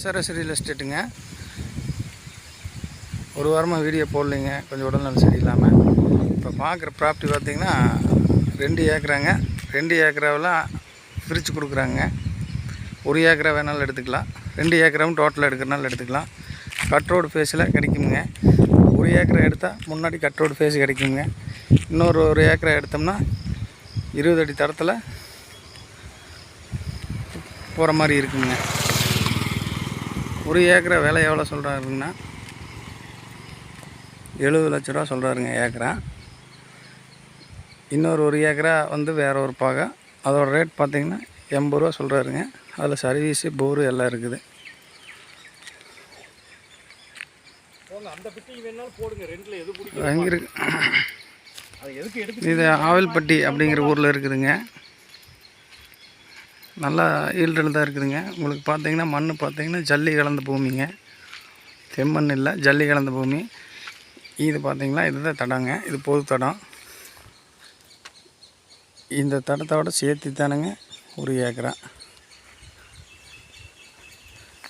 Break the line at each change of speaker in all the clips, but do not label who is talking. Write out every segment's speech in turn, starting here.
சரஸ் real எஸ்டேட்டுங்க ஒரு வாரமாக video போடலைங்க கொஞ்சம் உடல்நலம் சரியில்லாமல் இப்போ பார்க்குற ப்ராப்பர்ட்டி பார்த்தீங்கன்னா ரெண்டு ஏக்கராங்க. ரெண்டு ஏக்கராவில் பிரித்து கொடுக்குறாங்க. ஒரு ஏக்கரா வேணாலும் எடுத்துக்கலாம். ரெண்டு ஏக்கராவும் டோட்டலாக எடுக்கிறனாலும் எடுத்துக்கலாம். கட் ரோடு ஃபேஸில் கிடைக்குங்க. ஒரு ஏக்கரை எடுத்தால் முன்னாடி கட் ரோடு ஃபேஸ் கிடைக்குங்க. இன்னொரு ஒரு ஏக்கரை எடுத்தோம்னா இருபது அடி தரத்தில் போகிற மாதிரி இருக்குங்க. ஒரு ஏக்கரா விலை எவ்வளோ சொல்கிறாருங்கன்னா எழுபது லட்ச ரூபா சொல்கிறாருங்க ஏக்கரா. இன்னொரு ஒரு ஏக்கரா வந்து வேற ஒரு பாகம் அதோட ரேட் பார்த்தீங்கன்னா எண்பது ரூபா சொல்கிறாருங்க. அதில் சர்வீஸு போரு எல்லாம் இருக்குது.
போங்க அந்த பிட்டிங் வேணாலும் போடுங்க. ரெண்டுல எது பிடிக்கும்
அங்கே இருக்கு
அது எதுக்கு எடுத்து
இது ஆவல்பட்டி அப்படிங்கிற ஊரில் இருக்குதுங்க. நல்லா ஈல்டில் தான் இருக்குதுங்க. உங்களுக்கு பார்த்தீங்கன்னா மண் பார்த்தீங்கன்னா ஜல்லி கலந்த பூமிங்க. செம்மண் இல்லை ஜல்லி கலந்த பூமி. இது பார்த்தீங்களா இதுதான் தடங்க. இது பொது தடம். இந்த தடத்தோட சேர்த்து தானுங்க ஒரு ஏக்கரா.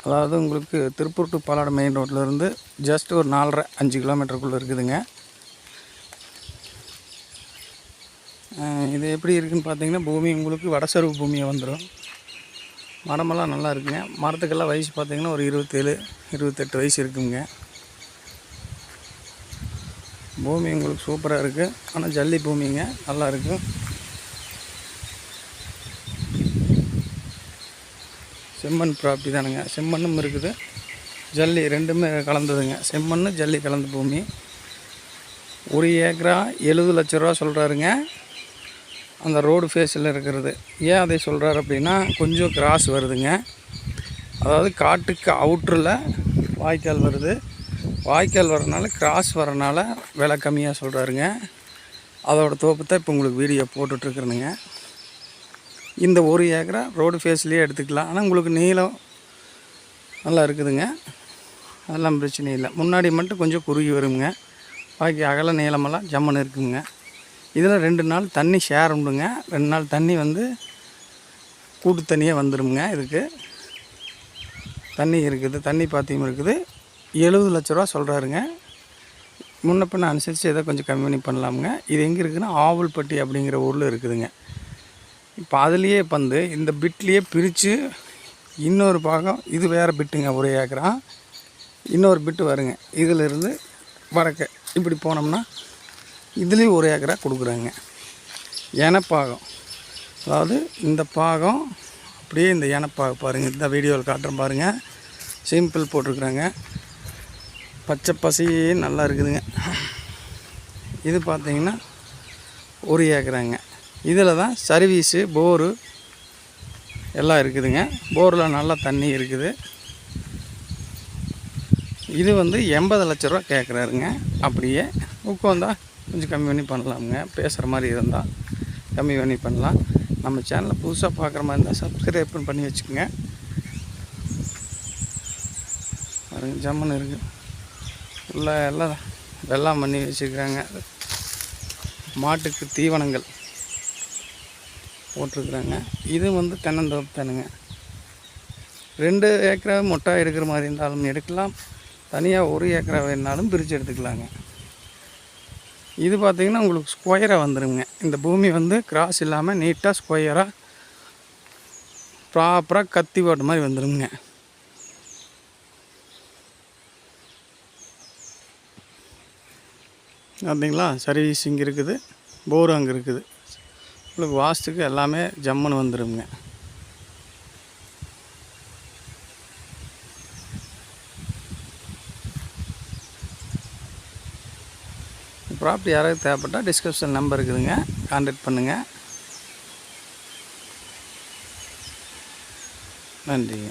அதாவது உங்களுக்கு திருப்பூர் டு பாலாடு மெயின் ரோட்டில் இருந்து ஜஸ்ட் ஒரு நாலரை அஞ்சு கிலோமீட்டருக்குள்ளே இருக்குதுங்க. இது எப்படி இருக்குதுன்னு பார்த்தீங்கன்னா பூமி உங்களுக்கு வடசருவு பூமியாக வந்துடும் மரமெல்லாம் நல்லா இருக்குங்க. மரத்துக்கெல்லாம் வயசு பார்த்தீங்கன்னா ஒரு இருபத்தேழு இருபத்தெட்டு வயசு இருக்குங்க. பூமி உங்களுக்கு சூப்பராக இருக்குது ஆனால் ஜல்லி பூமிங்க நல்லா இருக்கும் செம்மண் ப்ராப்பர்ட்டி தானுங்க. செம்மண்ணும் இருக்குது. ஜல்லி ரெண்டுமே கலந்ததுங்க. செம்மண் ஜல்லி கலந்த பூமி. ஒரு ஏக்கரா எழுபது லட்ச ரூபா சொல்கிறாருங்க அந்த ரோடு ஃபேஸில் இருக்கிறது. ஏன் அதை சொல்கிறார் அப்படின்னா கொஞ்சம் கிராஸ் வருதுங்க. அதாவது காட்டுக்கு அவுட்டரில் வாய்க்கால் வருது. வாய்க்கால் வரனால கிராஸ் வரனால விலை கம்மியாக சொல்கிறாருங்க அதோட தோப்பு தான் இப்போ உங்களுக்கு வீடியோ போட்டுட்ருக்குறேனுங்க இந்த ஒரு ஏக்கரை ரோடு ஃபேஸ்லேயே எடுத்துக்கலாம். ஆனால் உங்களுக்கு நீளம் நல்லா இருக்குதுங்க. அதெல்லாம் பிரச்சனை இல்லை. முன்னாடி மட்டும் கொஞ்சம் குறுகி வருங்க. பாக்கி அகல நீளமெல்லாம் ஜம்மன் இருக்குங்க. இதில் ரெண்டு நாள் தண்ணி ஷேர் உண்டுங்க. ரெண்டு நாள் தண்ணி வந்து கூட்டு தண்ணியே வந்துடுங்க இதுக்கு. தண்ணி இருக்குது தண்ணி பாத்தியம் இருக்குது. எழுபது லட்ச ரூபா சொல்கிறாருங்க முன்ன பின்ன அனுசரித்து எதை கொஞ்சம் கம்மி பண்ணி பண்ணலாமுங்க. இது எங்கே இருக்குதுன்னா ஆவல்பட்டி அப்படிங்கிற ஊரில் இருக்குதுங்க. இப்போ அதுலேயே வந்து இந்த பிட்லேயே பிரித்து இன்னொரு பாகம் இது வேறு பிட்டுங்க ஒரு ஏக்கரா. இன்னொரு பிட்டு வருங்க. இதிலிருந்து வடக்க. இப்படி போனோம்னா இதுலேயும் ஒரு ஏக்கரா கொடுக்குறாங்க. எனப்பாகம் அதாவது இந்த பாகம் அப்படியே இந்த ஏனப்பாகம் பாருங்கள் இந்த வீடியோவில் காட்டுறேன் பாருங்கள் சிம்பிள் போட்டிருக்குறாங்க. பச்சை பசி நல்லா இருக்குதுங்க. இது பார்த்திங்கன்னா ஒரு ஏக்கராங்க. இதில் தான் சர்வீஸு போரு எல்லாம் இருக்குதுங்க. போரில் நல்லா தண்ணி இருக்குது. இது வந்து எண்பது லட்ச ரூபா கேட்குறாருங்க அப்படியே உட்காந்தா கொஞ்சம் கம்மி பண்ணி பண்ணலாமுங்க. பேசுகிற மாதிரி இருந்தால் கம்மி பண்ணி பண்ணலாம். நம்ம சேனலை புதுசாக பார்க்குற மாதிரி இருந்தால் சப்ஸ்கிரைப் பண்ணி வச்சுக்கோங்க. பாருங்க ஜம்மன் இருக்குது உள்ள எல்லாம் வெள்ளம் பண்ணி வச்சுருக்காங்க. மாட்டுக்கு தீவனங்கள் போட்டிருக்குறாங்க. இது வந்து தென்னந்தோப்பு தானுங்க. ரெண்டு ஏக்கரா மொட்டாக எடுக்கிற மாதிரி இருந்தாலும் எடுக்கலாம். தனியாக ஒரு ஏக்கரா வேணாலும் பிரித்து எடுத்துக்கலாங்க. இது பார்த்திங்கன்னா உங்களுக்கு ஸ்கொயராக வந்துடுங்க இந்த பூமி வந்து கிராஸ் இல்லாமல் நீட்டாக ஸ்கொயராக ப்ராப்பராக கத்தி போட்ட மாதிரி வந்துடுங்க பார்த்தீங்களா சர்வீஸ் இங்கே இருக்குது. போர் அங்கே இருக்குது. உங்களுக்கு வாஸ்துக்கு எல்லாமே ஜம்முன்னு வந்துடுங்க ப்ராப்பர்ட்டி யாராவது தேவைப்பட்டால் டிஸ்கிரிப்ஷன் நம்பர் இருக்குதுங்க. கான்டாக்ட் பண்ணுங்கள் நன்றிங்க.